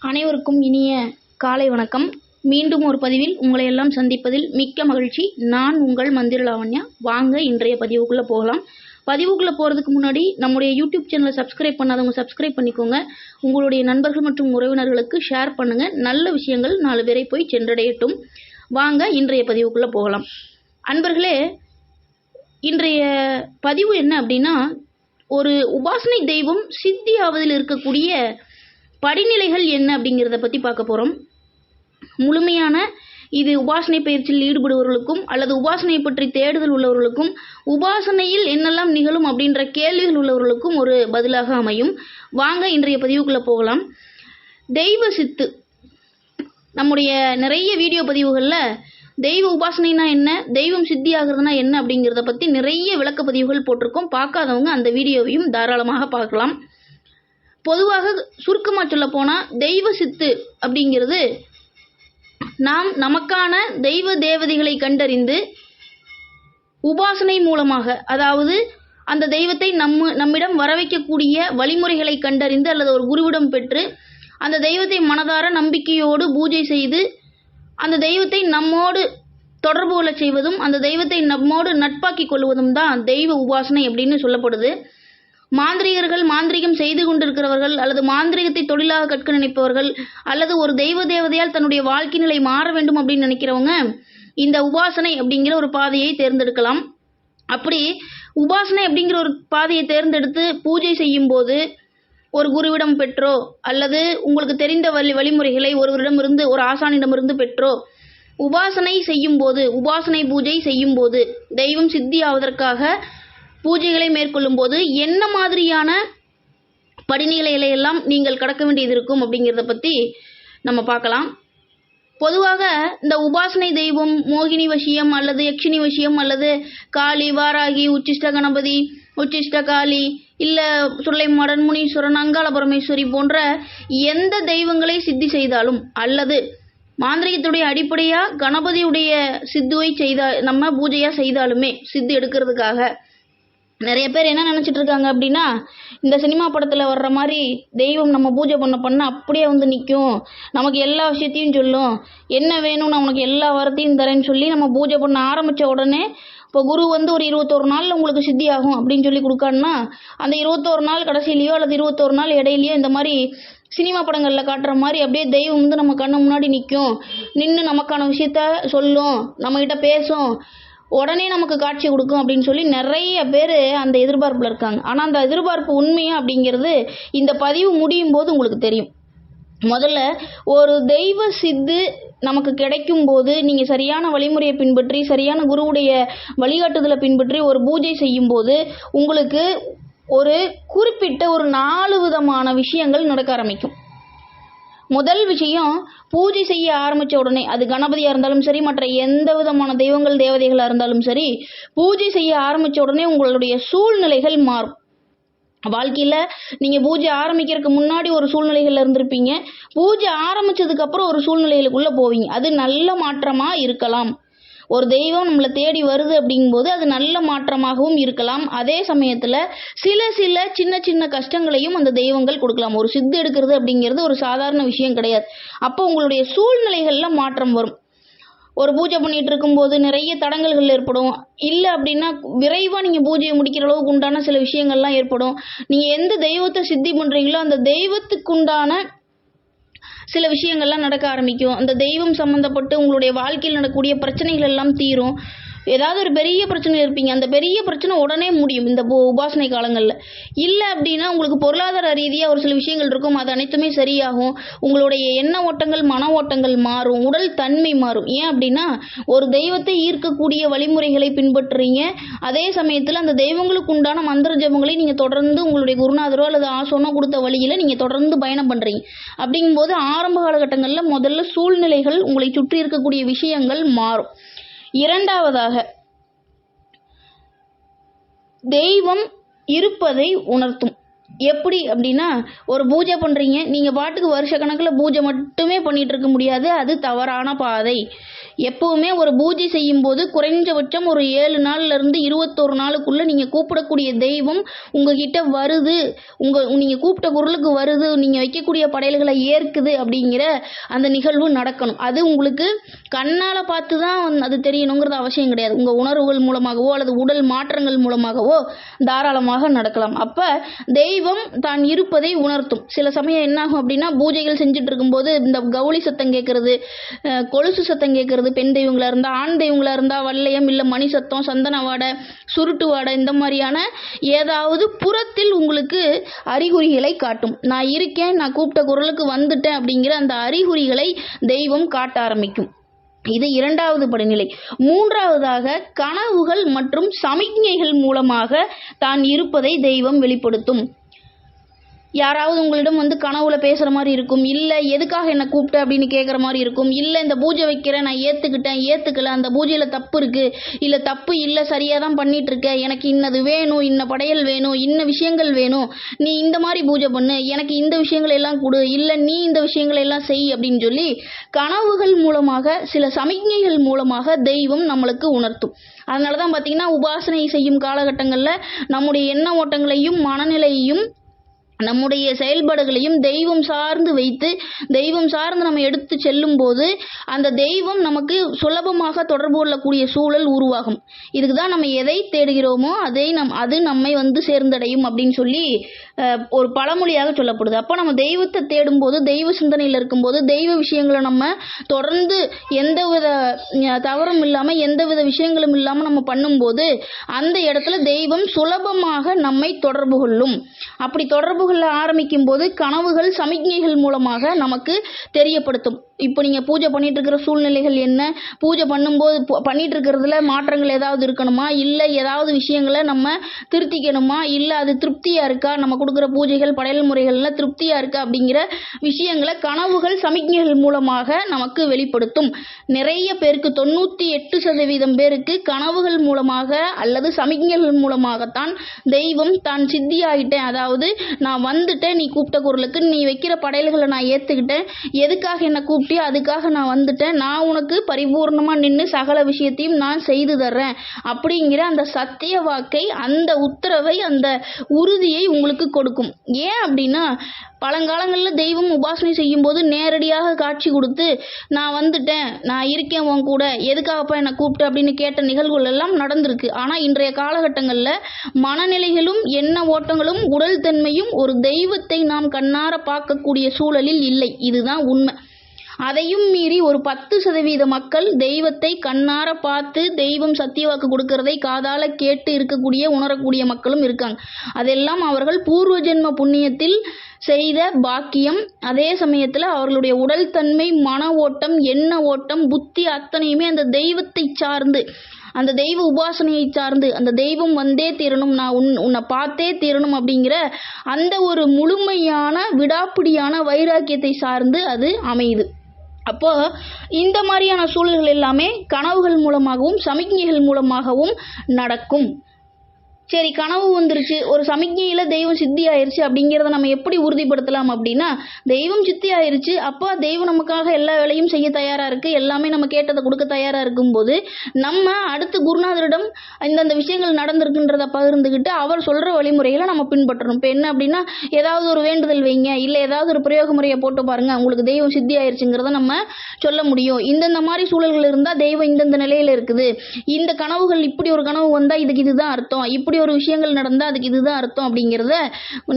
அனைவருக்கும் இனிய காலை வணக்கம். மீண்டும் ஒரு பதிவில் உங்களை எல்லாம் சந்திப்பதில் மிக்க மகிழ்ச்சி. நான் உங்கள் மந்திர லாவண்யா. வாங்க இன்றைய பதிவுக்குள்ளே போகலாம். பதிவுக்குள்ளே போகிறதுக்கு முன்னாடி நம்முடைய யூடியூப் சேனலை சப்ஸ்கிரைப் பண்ணாதவங்க சப்ஸ்கிரைப் பண்ணிக்கோங்க. உங்களுடைய நண்பர்கள் மற்றும் உறவினர்களுக்கு ஷேர் பண்ணுங்கள் நல்ல விஷயங்கள் நாலு பேரை போய் சென்றடையட்டும். வாங்க இன்றைய பதிவுக்குள்ளே போகலாம். அன்பர்களே இன்றைய பதிவு என்ன அப்படின்னா ஒரு உபாசனை தெய்வம் சித்தி ஆவதில் இருக்கக்கூடிய படிநிலைகள் என்ன அப்படிங்கிறத பற்றி பார்க்க போகிறோம் முழுமையான இது உபாசனை பயிற்சியில் ஈடுபடுபவர்களுக்கும் அல்லது உபாசனையை பற்றி தேடுதல் உள்ளவர்களுக்கும் உபாசனையில் என்னெல்லாம் நிகழும் அப்படின்ற கேள்விகள் உள்ளவர்களுக்கும் ஒரு பதிலாக அமையும். வாங்க இன்றைய பதிவுக்குள்ளே போகலாம். தெய்வ சித்து. நம்முடைய நிறைய வீடியோ பதிவுகளில் தெய்வ உபாசனைனா என்ன தெய்வம் சித்தி ஆகிறதுனா என்ன அப்படிங்கிறத பற்றி நிறைய விளக்க பதிவுகள் போட்டிருக்கோம். பார்க்காதவங்க அந்த வீடியோவையும் தாராளமாக பார்க்கலாம். பொதுவாக சுருக்கமாக சொல்ல போனால் தெய்வ சித்து அப்படிங்கிறது நாம் நமக்கான தெய்வ தேவதைகளை கண்டறிந்து உபாசனை மூலமாக அதாவது அந்த தெய்வத்தை நம்ம நம்மிடம் வர வைக்கக்கூடிய வழிமுறைகளை கண்டறிந்து அல்லது ஒரு குருவிடம் பெற்று அந்த தெய்வத்தை மனதார நம்பிக்கையோடு பூஜை செய்து அந்த தெய்வத்தை நம்மோடு தொடர்பு கொள்ளச் செய்வதும் அந்த தெய்வத்தை நம்மோடு நட்பாக்கி கொள்வதும் தான் தெய்வ உபாசனை அப்படின்னு சொல்லப்படுது. மாந்திரிகர்கள் மாந்திரிகம் செய்து கொண்டிருக்கிறவர்கள் அல்லது மாந்திரிகத்தை தொழிலாக கற்க நினைப்பவர்கள் அல்லது ஒரு தெய்வ தேவதையால் தன்னுடைய வாழ்க்கை நிலை மாற வேண்டும் அப்படின்னு நினைக்கிறவங்க இந்த உபாசனை அப்படிங்கிற ஒரு பாதையை தேர்ந்தெடுக்கலாம். அப்படி உபாசனை அப்படிங்கிற ஒரு பாதையை தேர்ந்தெடுத்து பூஜை செய்யும் போது ஒரு குருவிடம் பெற்றோ அல்லது உங்களுக்கு தெரிந்த வழி வழிமுறைகளை ஒருவரிடமிருந்து ஒரு ஆசானிடமிருந்து பெற்றோ உபாசனை செய்யும் போது உபாசனை பூஜை செய்யும் போது தெய்வம் சித்தி ஆவதற்காக பூஜைகளை மேற்கொள்ளும் போது என்ன மாதிரியான படிநிலைகளை எல்லாம் நீங்கள் கடக்க வேண்டியது இருக்கும் அப்படிங்கிறத பற்றி நம்ம பார்க்கலாம். பொதுவாக இந்த உபாசனை தெய்வம் மோகினி வசியம் அல்லது யக்ஷினி வசியம் அல்லது காளி வாராகி உச்சிஷ்ட கணபதி உச்சிஷ்ட காளி இல்லை சுள்ளைமாடன் மடன்முனீஸ்வரன் அங்காள பரமேஸ்வரி போன்ற எந்த தெய்வங்களை சித்தி செய்தாலும் அல்லது மாந்திரிகத்துடைய அடிப்படையாக கணபதியுடைய சித்துவை செய்தா நம்ம பூஜையாக செய்தாலுமே சித்து எடுக்கிறதுக்காக நிறைய பேர் என்ன நினச்சிட்டு இருக்காங்க அப்படின்னா இந்த சினிமா படத்தில் வர்ற மாதிரி தெய்வம் நம்ம பூஜை பண்ண பண்ண அப்படியே வந்து நிற்கும் நமக்கு எல்லா விஷயத்தையும் சொல்லும். என்ன வேணும் நான் உனக்கு எல்லா வரத்தையும் தரேன்னு சொல்லி நம்ம பூஜை பண்ண ஆரம்பித்த உடனே இப்போ குரு வந்து ஒரு இருபத்தோரு நாளில் உங்களுக்கு சித்தி ஆகும் அப்படின்னு சொல்லி கொடுக்கான்னா அந்த இருபத்தோரு நாள் கடைசியிலையோ அல்லது இருபத்தோரு நாள் இடையிலையோ இந்த மாதிரி சினிமா படங்களில் காட்டுற மாதிரி அப்படியே தெய்வம் வந்து நம்ம கண்ணு முன்னாடி நிற்கும் நின்று நமக்கான விஷயத்த சொல்லும். நம்மக்கிட்ட பேசும். உடனே நமக்கு காட்சி கொடுக்கும் அப்படின்னு சொல்லி நிறைய பேர் அந்த எதிர்பார்ப்பில் இருக்காங்க. ஆனால் அந்த எதிர்பார்ப்பு உண்மையா அப்படிங்கிறது இந்த பதிவு முடியும் போது உங்களுக்கு தெரியும். முதல்ல ஒரு தெய்வ சித்து நமக்கு கிடைக்கும் போது நீங்கள் சரியான வழிமுறையை பின்பற்றி சரியான குருவுடைய வழிகாட்டுதலை பின்பற்றி ஒரு பூஜை செய்யும் போது உங்களுக்கு ஒரு குறிப்பிட்ட ஒரு நாலு விதமான விஷயங்கள் நடக்க ஆரம்பிக்கும். முதல் விஷயம் பூஜை செய்ய ஆரம்பித்த உடனே அது கணபதியாக இருந்தாலும் சரி மற்ற எந்த விதமான தெய்வங்கள் தேவதைகளாக இருந்தாலும் சரி பூஜை செய்ய ஆரம்பித்த உடனே உங்களுடைய சூழ்நிலைகள் மாறும். வாழ்க்கையில் நீங்கள் பூஜை ஆரம்பிக்கிறதுக்கு முன்னாடி ஒரு சூழ்நிலைகளில் இருந்திருப்பீங்க. பூஜை ஆரம்பித்ததுக்கப்புறம் ஒரு சூழ்நிலைகளுக்குள்ளே போவீங்க. அது நல்ல மாற்றமாக இருக்கலாம். ஒரு தெய்வம் நம்மளை தேடி வருது அப்படிங்கும்போது அது நல்ல மாற்றமாகவும் இருக்கலாம். அதே சமயத்தில் சில சில சின்ன சின்ன கஷ்டங்களையும் அந்த தெய்வங்கள் கொடுக்கலாம். ஒரு சித்து எடுக்கிறது அப்படிங்கிறது ஒரு சாதாரண விஷயம் கிடையாது. அப்போ உங்களுடைய சூழ்நிலைகளில் மாற்றம் வரும். ஒரு பூஜை பண்ணிட்டு இருக்கும்போது நிறைய தடங்கல்கள் ஏற்படும். இல்லை அப்படின்னா விரைவாக நீங்கள் பூஜையை முடிக்கிற அளவுக்கு உண்டான சில விஷயங்கள்லாம் ஏற்படும். நீங்கள் எந்த தெய்வத்தை சித்தி பண்ணுறீங்களோ அந்த தெய்வத்துக்கு உண்டான சில விஷயங்கள்லாம் நடக்க ஆரம்பிக்கும். அந்த தெய்வம் சம்மந்தப்பட்டு உங்களுடைய வாழ்க்கையில் நடக்கக்கூடிய பிரச்சனைகள் எல்லாம் தீரும். ஏதாவது ஒரு பெரிய பிரச்சனை இருப்பீங்க. அந்த பெரிய பிரச்சனை உடனே முடியும் இந்த உபாசனை காலங்களில். இல்லை அப்படின்னா உங்களுக்கு பொருளாதார ரீதியாக ஒரு சில விஷயங்கள் இருக்கும். அது அனைத்துமே சரியாகும். உங்களுடைய எண்ண ஓட்டங்கள் மன ஓட்டங்கள் மாறும். உடல் தன்மை மாறும். ஏன் அப்படின்னா ஒரு தெய்வத்தை ஈர்க்கக்கூடிய வழிமுறைகளை பின்பற்றுறீங்க. அதே சமயத்தில் அந்த தெய்வங்களுக்கு உண்டான மந்திர ஜபங்களை நீங்கள் தொடர்ந்து உங்களுடைய குருநாதரோ அல்லது ஆசோனோ கொடுத்த வழியில் நீங்கள் தொடர்ந்து பயணம் பண்ணுறீங்க அப்படிங்கும்போது ஆரம்ப காலகட்டங்களில் முதல்ல சூழ்நிலைகள் உங்களை சுற்றி இருக்கக்கூடிய விஷயங்கள் மாறும். இரண்டாவதாக தெய்வம் இருப்பதை உணர்த்தும். எப்படி அப்படின்னா ஒரு பூஜை பண்ணுறீங்க நீங்கள் பாட்டுக்கு வருஷ கணக்கில் பூஜை மட்டுமே பண்ணிட்டு இருக்க முடியாது அது தவறான பாதை. எப்பவுமே ஒரு பூஜை செய்யும் போது குறைஞ்சபட்சம் ஒரு ஏழு நாள்ல இருந்து இருபத்தோரு நாளுக்குள்ள நீங்க கூப்பிடக்கூடிய தெய்வம் உங்ககிட்ட வருது. உங்க நீங்க கூப்பிட்ட குரலுக்கு வருது. நீங்க வைக்கக்கூடிய படையல்களை ஏற்குது அப்படிங்கிற அந்த நிகழ்வு நடக்கணும். அது உங்களுக்கு கண்ணால பார்த்து தான் அது தெரியணுங்கிறது அவசியம் கிடையாது. உங்க உணர்வுகள் மூலமாகவோ அல்லது உடல் மாற்றங்கள் மூலமாகவோ தாராளமாக நடக்கலாம். அப்ப தெய்வம் தான் இருப்பதை உணர்த்தும். சில சமயம் என்னாகும் அப்படின்னா பூஜைகள் செஞ்சுட்டு இருக்கும்போது இந்த கவுளி சத்தம் கேட்கறது கொலுசு சத்தம் கேட்கறது பெண் தெய்வங்களா இருந்தா ஆண் தெய்வங்களா இருந்தா வல்லையம் இல்ல மணி சத்தம் சந்தன வாடை சுருட்டு வாடை இந்த மாதிரியான ஏதாவது புறத்தில் உங்களுக்கு அறிகுறிகளை காட்டும். நான் இருக்கேன் நான் கூப்பிட்ட குரலுக்கு வந்துட்டேன் அப்படிங்கிற அந்த அறிகுறிகளை தெய்வம் காட்ட ஆரம்பிக்கும். இது இரண்டாவது படிநிலை. மூன்றாவதாக கனவுகள் மற்றும் சமிக்ஞைகள் மூலமாக தான் இருப்பதை தெய்வம் வெளிப்படுத்தும். யாராவது உங்களிடம் வந்து கனவுல பேசுற மாதிரி இருக்கும். இல்ல எதுக்காக என்ன கூப்பிட்ட அப்படின்னு கேட்குற மாதிரி இருக்கும். இல்ல இந்த பூஜை வைக்கிறேன் நான் ஏத்துக்கிட்டேன் ஏத்துக்கல அந்த பூஜையில தப்பு இருக்கு. இல்ல தப்பு இல்ல சரியா தான் பண்ணிட்டு இருக்க எனக்கு இன்னது வேணும் இன்ன படையல் வேணும் இன்ன விஷயங்கள் வேணும். நீ இந்த மாதிரி பூஜை பண்ணு எனக்கு இந்த விஷயங்கள் எல்லாம் கொடு. இல்ல நீ இந்த விஷயங்களை எல்லாம் செய் அப்படின்னு சொல்லி கனவுகள் மூலமாக சில சமிக்ஞைகள் மூலமாக தெய்வம் நம்மளுக்கு உணர்த்தும். அதனால தான் பார்த்திங்கன்னா உபாசனை செய்யும் காலகட்டங்களில் நம்முடைய எண்ண ஓட்டங்களையும் மனநிலையையும் நம்முடைய செயல்பாடுகளையும் தெய்வம் சார்ந்து வைத்து தெய்வம் சார்ந்து நம்ம எடுத்து செல்லும் போது அந்த தெய்வம் நமக்கு சுலபமாக தொடர்பு கொள்ளக்கூடிய சூழல் உருவாகும். இதுக்கு தான் நம்ம எதை தேடுகிறோமோ அதை நம் அது நம்மை வந்து சேர்ந்தடையும் அப்படின்னு சொல்லி ஒரு பழமொழியாக சொல்லப்படுது. அப்போ நம்ம தெய்வத்தை தேடும்போது தெய்வ சிந்தனையில் இருக்கும்போது தெய்வ விஷயங்களை நம்ம தொடர்ந்து எந்தவித தவறும் இல்லாமல் எந்தவித விஷயங்களும் இல்லாமல் நம்ம பண்ணும்போது அந்த இடத்துல தெய்வம் சுலபமாக நம்மை தொடர்பு கொள்ளும். அப்படி தொடர்பு கொள்ள ஆரம்பிக்கும் போது கனவுகள் சமிக்ஞைகள் மூலமாக நமக்கு தெரியப்படுத்தும். இப்போ நீங்கள் பூஜை பண்ணிகிட்டு இருக்கிற சூழ்நிலைகள் என்ன? பூஜை பண்ணும்போது பண்ணிகிட்டு இருக்கிறதுல மாற்றங்கள் ஏதாவது இருக்கணுமா? இல்லை ஏதாவது விஷயங்களை நம்ம திருத்திக்கணுமா? இல்லை அது திருப்தியாக இருக்கா? நம்ம கொடுக்குற பூஜைகள் படையல் முறைகள்லாம் திருப்தியாக இருக்கா? அப்படிங்கிற விஷயங்களை கனவுகள் சமிக்ஞைகள் மூலமாக நமக்கு வெளிப்படுத்தும். நிறைய பேருக்கு தொண்ணூற்றி எட்டு சதவீதம் பேருக்கு கனவுகள் மூலமாக அல்லது சமிக்ஞைகள் மூலமாகத்தான் தெய்வம் தான் சித்தியாயிட்டேன். அதாவது நான் வந்துட்டேன் நீ கூப்பிட்ட குரலுக்கு நீ வைக்கிற படையல்களை நான் ஏற்றுக்கிட்டேன் எதுக்காக என்னை கூப்பிட்டியோ அதுக்காக நான் வந்துட்டேன். நான் உனக்கு பரிபூர்ணமாக நின்று சகல விஷயத்தையும் நான் செய்து தர்றேன். அப்படிங்கிற அந்த சத்திய வாக்கை அந்த உத்தரவை அந்த உறுதியை உங்களுக்கு கொடுக்கும். ஏன் அப்படின்னா பழங்காலங்களில் தெய்வம் உபாசனை செய்யும்போது நேரடியாக காட்சி கொடுத்து நான் வந்துட்டேன் நான் இருக்கேன் உன் கூட எதுக்காகப்பா என்னை கூப்பிட்டு? அப்படின்னு கேட்ட நிகழ்வுகள் எல்லாம் நடந்திருக்கு. ஆனால் இன்றைய காலகட்டங்களில் மனநிலைகளும் எண்ண ஓட்டங்களும் உடல் தன்மையும் ஒரு தெய்வத்தை நாம் கண்ணார பார்க்கக்கூடிய சூழலில் இல்லை. இதுதான் உண்மை. அதையும் மீறி ஒரு பத்து சதவீத மக்கள் தெய்வத்தை கண்ணார பார்த்து தெய்வம் சத்தியவாக்கு கொடுக்கறதை காதால கேட்டு இருக்கக்கூடிய உணரக்கூடிய மக்களும் இருக்காங்க. அதெல்லாம் அவர்கள் பூர்வ ஜென்ம புண்ணியத்தில் செய்த பாக்கியம். அதே சமயத்தில் அவர்களுடைய உடல் தன்மை மன ஓட்டம் எண்ண ஓட்டம் புத்தி அத்தனையுமே அந்த தெய்வத்தை சார்ந்து அந்த தெய்வ உபாசனையை சார்ந்து அந்த தெய்வம் வந்தே தீரணும் நான் உன் உன்னை பார்த்தே தீரணும் அப்படிங்கிற அந்த ஒரு முழுமையான விடாப்பிடியான வைராக்கியத்தை சார்ந்து அது அமையுது. அப்போ இந்த மாதிரியான சூழல்கள் எல்லாமே கனவுகள் மூலமாகவும் சமிக்ஞைகள் மூலமாகவும் நடக்கும். சரி கனவு வந்துருச்சு. ஒரு சமிக்ஞையில் தெய்வம் சித்தி ஆயிருச்சு அப்படிங்கிறத நம்ம எப்படி உறுதிப்படுத்தலாம் அப்படின்னா தெய்வம் சித்தி ஆயிருச்சு. அப்போ தெய்வம் நமக்காக எல்லா வேலையும் செய்ய தயாராக இருக்குது எல்லாமே நம்ம கேட்டதை கொடுக்க தயாராக இருக்கும்போது நம்ம அடுத்து குருநாதரிடம் இந்தந்த விஷயங்கள் நடந்திருக்குன்றத பகிர்ந்துக்கிட்டு அவர் சொல்கிற வழிமுறைகளை நம்ம பின்பற்றணும். இப்போ என்ன அப்படின்னா ஏதாவது ஒரு வேண்டுதல் வைங்க. இல்லை ஏதாவது ஒரு பிரயோக முறையை போட்டு பாருங்கள் உங்களுக்கு தெய்வம் சித்தி ஆயிருச்சுங்கிறத நம்ம சொல்ல முடியும். இந்தந்த மாதிரி சூழல்கள் இருந்தால் தெய்வம் இந்தந்த நிலையில் இருக்குது. இந்த கனவுகள் இப்படி ஒரு கனவு வந்தால் இதுக்கு இதுதான் அர்த்தம். இப்படி ஒரு விஷயங்கள் நடந்தால் அதுக்கு இதுதான் அர்த்தம் அப்படிங்கிறத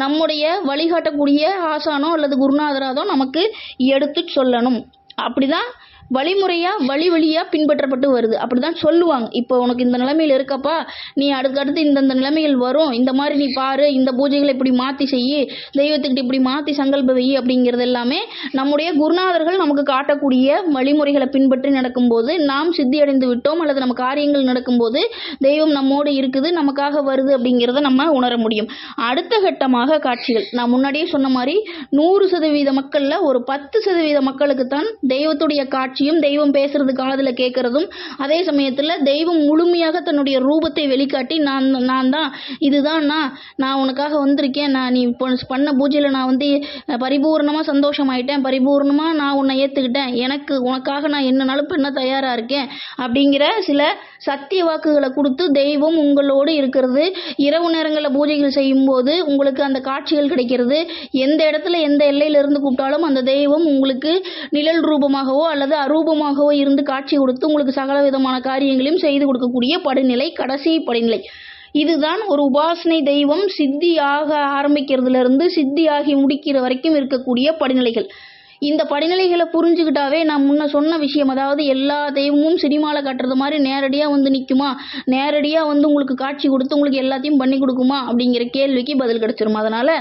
நம்முடைய வழிகாட்டக்கூடிய ஆசானோ அல்லது குருநாதராதோ நமக்கு எடுத்து சொல்லணும். அப்படிதான் வழிமுறையாக வழி வழியாக பின்பற்றப்பட்டு வருது. அப்படிதான் சொல்லுவாங்க. இப்போ உனக்கு இந்த நிலைமையில் இருக்கப்பா நீ அடுத்தடுத்து இந்தந்த நிலைமைகள் வரும். இந்த மாதிரி நீ பாரு இந்த பூஜைகளை இப்படி மாற்றி செய்யி தெய்வத்துக்கிட்ட இப்படி மாற்றி சங்கல்ப வை அப்படிங்கிறது எல்லாமே நம்முடைய குருநாதர்கள் நமக்கு காட்டக்கூடிய வழிமுறைகளை பின்பற்றி நடக்கும்போது நாம் சித்தி அடைந்து விட்டோம் அல்லது நம்ம காரியங்கள் நடக்கும்போது தெய்வம் நம்மோடு இருக்குது நமக்காக வருது அப்படிங்கிறத நம்ம உணர முடியும். அடுத்த கட்டமாக காட்சிகள். நான் முன்னாடியே சொன்ன மாதிரி நூறு சதவீத மக்களில் ஒரு பத்து சதவீத மக்களுக்கு தான் தெய்வத்துடைய காட்சி காட்சியும் தெய்வம் பேசுறது காதில் கேட்கறதும் அதே சமயத்தில் தெய்வம் முழுமையாக தன்னுடைய ரூபத்தை வெளிக்காட்டி நான் நான் தான் இதுதான் நான் நான் உனக்காக வந்திருக்கேன் நான் நீ இப்போ பண்ண பூஜையில் நான் வந்து பரிபூர்ணமாக சந்தோஷமாயிட்டேன் பரிபூர்ணமாக நான் உன்னை ஏற்றுக்கிட்டேன் எனக்கு உனக்காக நான் என்னனாலும் பண்ண தயாராக இருக்கேன் அப்படிங்கிற சில சத்திய வாக்குகளை கொடுத்து தெய்வம் உங்களோடு இருக்கிறது. இரவு நேரங்களில் பூஜைகள் செய்யும்போது உங்களுக்கு அந்த காட்சிகள் கிடைக்கிறது. எந்த இடத்துல எந்த எல்லையிலிருந்து கூப்பிட்டாலும் அந்த தெய்வம் உங்களுக்கு நிழல் ரூபமாகவோ அல்லது அரூபமாகவோ இருந்து காட்சி கொடுத்து உங்களுக்கு சகல விதமான காரியங்களையும் செய்து கொடுக்கக்கூடிய படிநிலை கடைசி படிநிலை. இதுதான் ஒரு உபாசனை தெய்வம். சித்தியாக ஆரம்பிக்கிறதுல இருந்து சித்தியாகி முடிக்கிற வரைக்கும் இருக்கக்கூடிய படிநிலைகள். இந்த படிநிலைகளை புரிஞ்சுக்கிட்டாவே நான் முன்ன சொன்ன விஷயம் அதாவது எல்லா தெய்வமும் சினிமாவில் காட்டுறது மாதிரி நேரடியாக வந்து நிற்குமா நேரடியாக வந்து உங்களுக்கு காட்சி கொடுத்து உங்களுக்கு எல்லாத்தையும் பண்ணி கொடுக்குமா? அப்படிங்கிற கேள்விக்கு பதில் கிடச்சிரும். அதனால்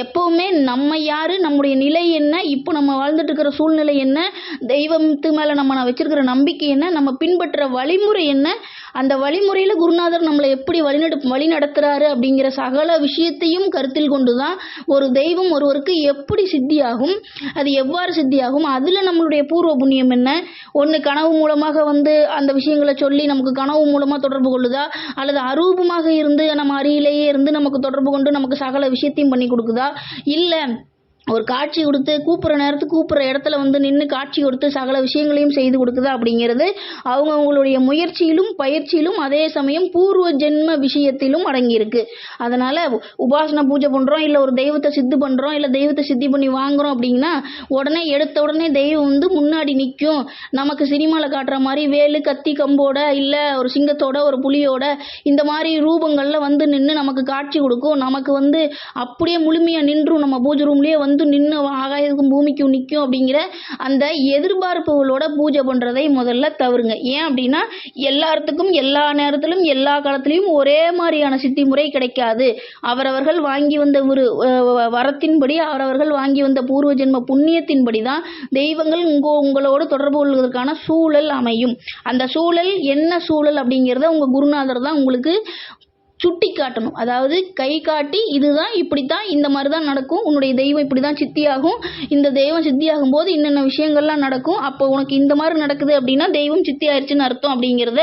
எப்போவுமே நம்ம யார் நம்முடைய நிலை என்ன இப்போ நம்ம வாழ்ந்துட்டு இருக்கிற சூழ்நிலை என்ன தெய்வத்து மேலே நம்ம நான் வச்சிருக்கிற நம்பிக்கை என்ன நம்ம பின்பற்ற வழிமுறை என்ன அந்த வழிமுறையில் குருநாதர் நம்மளை எப்படி வழிநடு வழி நடத்துகிறாரு அப்படிங்கிற சகல விஷயத்தையும் கருத்தில் கொண்டு தான் ஒரு தெய்வம் ஒருவருக்கு எப்படி சித்தியாகும் அது எவ்வாறு சித்தியாகும் அதில் நம்மளுடைய பூர்வ புண்ணியம் என்ன ஒன்று கனவு மூலமாக வந்து அந்த விஷயங்களை சொல்லி நமக்கு கனவு மூலமாக தொடர்பு கொள்ளுதா அல்லது அரூபமாக இருந்து நம்ம அருகிலேயே இருந்து நமக்கு தொடர்பு கொண்டு நமக்கு சகல விஷயத்தையும் பண்ணி கொடுக்குதா? இல்லை ஒரு காட்சி கொடுத்து கூப்பிட்ற நேரத்துக்கு கூப்பிட்ற இடத்துல வந்து நின்று காட்சி கொடுத்து சகல விஷயங்களையும் செய்து கொடுக்குதா அப்படிங்கிறது அவங்க அவங்களுடைய முயற்சியிலும் பயிற்சியிலும் அதே சமயம் பூர்வ ஜென்ம விஷயத்திலும் அடங்கியிருக்கு. அதனால் உபாசனை பூஜை பண்ணுறோம் இல்லை ஒரு தெய்வத்தை சித்து பண்ணுறோம் இல்லை தெய்வத்தை சித்தி பண்ணி வாங்குறோம் அப்படின்னா உடனே எடுத்த உடனே தெய்வம் வந்து முன்னாடி நிற்கும் நமக்கு சினிமாவில் காட்டுற மாதிரி வேலு கத்தி கம்போட இல்லை ஒரு சிங்கத்தோட ஒரு புலியோட இந்த மாதிரி ரூபங்களில் வந்து நின்று நமக்கு காட்சி கொடுக்கும். நமக்கு வந்து அப்படியே முழுமையாக நின்றும் நம்ம பூஜை ரூம்லேயே வந்து நின்று ஆகாயத்துக்கும் பூமிக்கும் நிற்கும் அப்படிங்கிற அந்த எதிர்பார்ப்புகளோட பூஜை பண்ணுறதை முதல்ல தவறுங்க. ஏன் அப்படின்னா எல்லாத்துக்கும் எல்லா நேரத்திலும் எல்லா காலத்திலையும் ஒரே மாதிரியான சித்தி முறை கிடைக்காது. அவரவர்கள் வாங்கி வந்த ஒரு வரத்தின்படி அவரவர்கள் வாங்கி வந்த பூர்வ ஜென்ம புண்ணியத்தின்படி தான் தெய்வங்கள் உங்க உங்களோடு தொடர்பு கொள்வதற்கான சூழல் அமையும். அந்த சூழல் என்ன சூழல் அப்படிங்கிறத உங்கள் குருநாதர் தான் உங்களுக்கு சுட்டி காட்டணும் அதாவது கை காட்டி இதுதான் இப்படித்தான் இந்த மாதிரி தான் நடக்கும். உன்னுடைய தெய்வம் இப்படி தான் சித்தியாகும். இந்த தெய்வம் சித்தியாகும் போது இன்னென்ன விஷயங்கள்லாம் நடக்கும்? அப்போ உனக்கு இந்த மாதிரி நடக்குது அப்படின்னா தெய்வம் சித்தி ஆயிடுச்சுன்னு அர்த்தம் அப்படிங்கிறத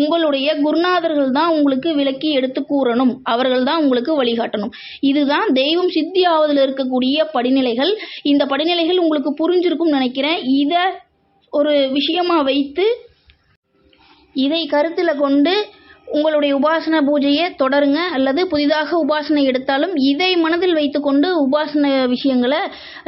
உங்களுடைய குருநாதர்கள் தான் உங்களுக்கு விளக்கி எடுத்து கூறணும். அவர்கள் தான் உங்களுக்கு வழிகாட்டணும். இதுதான் தெய்வம் சித்தி ஆவதில் இருக்கக்கூடிய படிநிலைகள். இந்த படிநிலைகள் உங்களுக்கு புரிஞ்சிருக்கும் நினைக்கிறேன். இதை ஒரு விஷயமா வைத்து இதை கருத்தில் கொண்டு உங்களுடைய உபாசன பூஜையை தொடருங்க அல்லது புதிதாக உபாசனை எடுத்தாலும் இதை மனதில் வைத்துக்கொண்டு உபாசன விஷயங்களை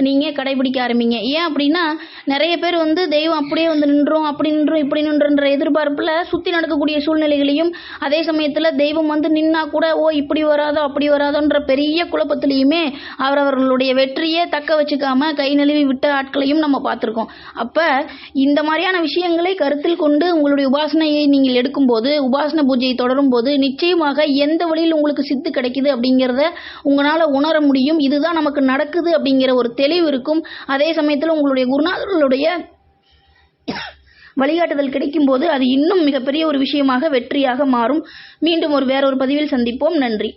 நீங்கள் கடைபிடிக்க ஆரம்பிங்க. ஏன் அப்படின்னா நிறைய பேர் வந்து தெய்வம் அப்படியே வந்து நின்றோம் அப்படி நின்றோம் இப்படி நின்றன்ற எதிர்பார்ப்பில் சுற்றி நடக்கக்கூடிய சூழ்நிலைகளையும் அதே சமயத்தில் தெய்வம் வந்து நின்னா கூட ஓ இப்படி வராதோ அப்படி வராதோன்ற பெரிய குழப்பத்திலையுமே அவரவர்களுடைய வெற்றியை தக்க வச்சுக்காம கை நழுவி விட்ட ஆட்களையும் நம்ம பார்த்துருக்கோம். அப்போ இந்த மாதிரியான விஷயங்களை கருத்தில் கொண்டு உங்களுடைய உபாசனையை நீங்கள் எடுக்கும்போது உபாசன பூஜை தொடரும் போது நிச்சயமாக எந்த வழியில் உங்களுக்கு சித்து கிடைக்குது அப்படிங்கிறத உங்களால் உணர முடியும். இதுதான் நமக்கு நடக்குது அப்படிங்கிற ஒரு தெளிவு இருக்கும். அதே சமயத்தில் உங்களுடைய குருநாதர்களுடைய வழிகாட்டுதல் கிடைக்கும்போது அது இன்னும் மிகப்பெரிய ஒரு விஷயமாக வெற்றியாக மாறும். மீண்டும் ஒரு வேறொரு பதிவில் சந்திப்போம். நன்றி.